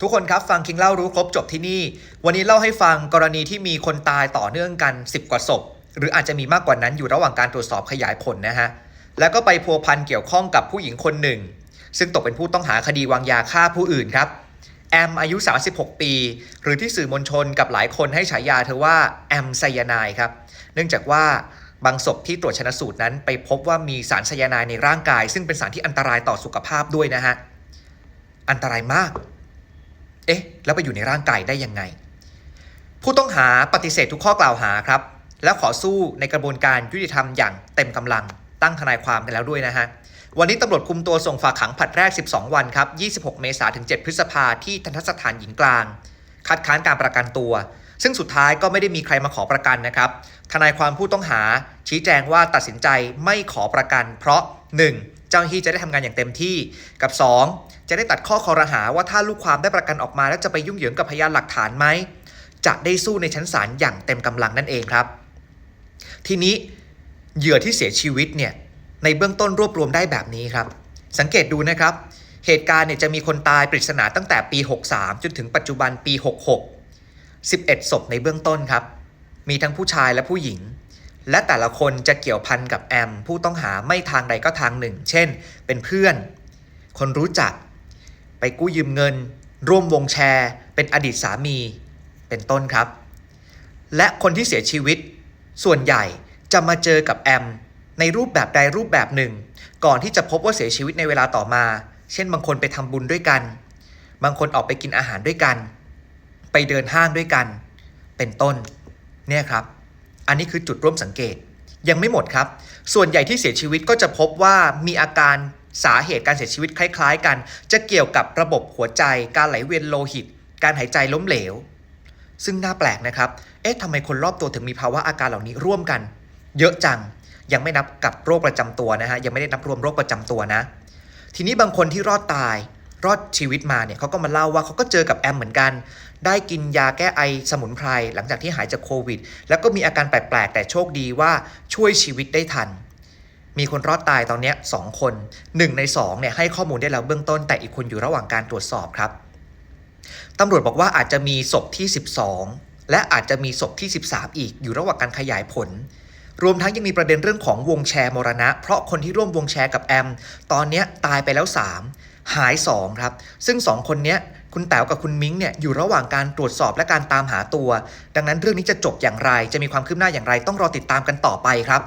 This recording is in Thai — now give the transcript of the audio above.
ทุกคนครับฟังคิงเล่ารู้ครบจบที่นี่ วันนี้เล่าให้ฟังกรณีที่มีคนตายต่อเนื่องกัน 10 กว่าศพ หรืออาจจะมีมากกว่านั้นอยู่ระหว่างการตรวจสอบขยายผลนะฮะ แล้วก็ไปพัวพันเกี่ยวข้องกับผู้หญิงคนหนึ่ง ซึ่งตกเป็นผู้ต้องหาคดีวางยาฆ่าผู้อื่นครับ แอมอายุ 36 ปี หรือที่สื่อมวลชนกับหลายคนให้ฉายาเธอว่าแอมไซยาไนด์ครับ เนื่องจากว่าบางศพที่ตรวจชนะสูตรนั้น ไปพบว่ามีสารไซยาไนด์ในร่างกาย ซึ่งเป็นสารที่อันตรายต่อสุขภาพด้วยนะฮะ อันตรายมาก เอ๊ะ แล้วไปอยู่ในร่างกายได้ยังไง ผู้ต้องหาปฏิเสธทุกข้อกล่าวหาครับ แล้วขอสู้ในกระบวนการยุติธรรมอย่างเต็มกำลัง ตั้งทนายความกันแล้วด้วยนะฮะ วันนี้ตำรวจคุมตัวส่งฝากขังผลัดแรก 12 วันครับ 26 เมษายนถึง 7 พฤษภาที่ทันทสถานหญิงกลาง คัดค้านการประกันตัว ซึ่งสุดท้ายก็ไม่ได้มีใครมาขอประกันนะครับ ทนายความผู้ต้องหาชี้แจงว่าตัดสินใจไม่ขอประกัน เพราะ 1. เจ้าหน้าที่จะได้ทำงานอย่างเต็มที่กับ 2. จะได้ตัดข้อคอรหาว่าถ้าลูกความได้ประกันออกมา แล้วจะไปยุ่งเหยิงกับพยานหลักฐานไหมจะได้สู้ในชั้นศาลอย่างเต็มกำลังนั่นเองครับ ทีนี้เหยื่อที่เสียชีวิตเนี่ยในเบื้องต้นรวบรวมได้แบบนี้ครับ สังเกตดูนะครับ เหตุการณ์เนี่ยจะมีคนตายปริศนาตั้งแต่ปี 63 จนถึงปัจจุบันปี 66 11 ศพในเบื้องต้นครับ มีทั้งผู้ชายและผู้หญิง และแต่ละคนจะเกี่ยวพันกับแอม ผู้ต้องหาไม่ทางใดก็ทางหนึ่ง เช่น เป็นเพื่อน คนรู้จัก ไปกู้ยืมเงิน ร่วมวงแชร์ เป็นอดีตสามี เป็นต้นครับ และคนที่เสียชีวิต ส่วนใหญ่จะมาเจอกับแอม ในรูปแบบใดรูปแบบหนึ่ง ก่อนที่จะพบว่าเสียชีวิตในเวลาต่อมา เช่น บางคนไปทำบุญด้วยกัน บางคนออกไปกินอาหารด้วยกัน ไปเดินห้างด้วยกัน เป็นต้น เนี่ยครับ อันนี้คือจุดร่วมสังเกต ยังไม่หมดครับ ส่วนใหญ่ที่เสียชีวิตก็จะพบว่ามีอาการสาเหตุการเสียชีวิตคล้าย ๆ กัน จะเกี่ยวกับระบบหัวใจ การไหลเวียนโลหิต การหายใจล้มเหลว ซึ่งน่าแปลกนะครับ เอ๊ะทำไมคนรอบตัวถึงมีภาวะอาการเหล่านี้ร่วมกัน เยอะจัง ยังไม่นับกับโรคประจำตัวนะฮะ ยังไม่ได้นับรวมโรคประจำตัวนะ ทีนี้บางคนที่รอดตาย รอดชีวิตมาเนี่ยเขาก็มาเล่าว่าเขาก็เจอกับแอมเหมือนกัน ได้กินยาแก้ไอสมุนไพรหลังจากที่หายจากโควิด แล้วก็มีอาการแปลกๆ แต่โชคดีว่าช่วยชีวิตได้ทัน มีคนรอดตายตอนนี้สองคนหนึ่งในสองเนี่ยให้ข้อมูลได้แล้วเบื้องต้น แต่อีกคนอยู่ระหว่างการตรวจสอบครับตำรวจบอกว่าอาจจะมีศพที่ 12 และอาจจะมีศพที่ 13 อีกอยู่ระหว่างการขยายผลรวมทั้งยังมีประเด็นเรื่องของวงแชร์มรณะ เพราะคนที่ร่วมวงแชร์กับแอม ตอนนี้ตายไปแล้ว 3 หาย 2 ครับ ซึ่ง 2 คนนี้คุณแต๋วกับคุณมิ้งเนี่ยอยู่ระหว่างการตรวจสอบและการตามหาตัว ดังนั้นเรื่องนี้จะจบอย่างไร จะมีความคืบหน้าอย่างไร ต้องรอติดตามกันต่อไปครับ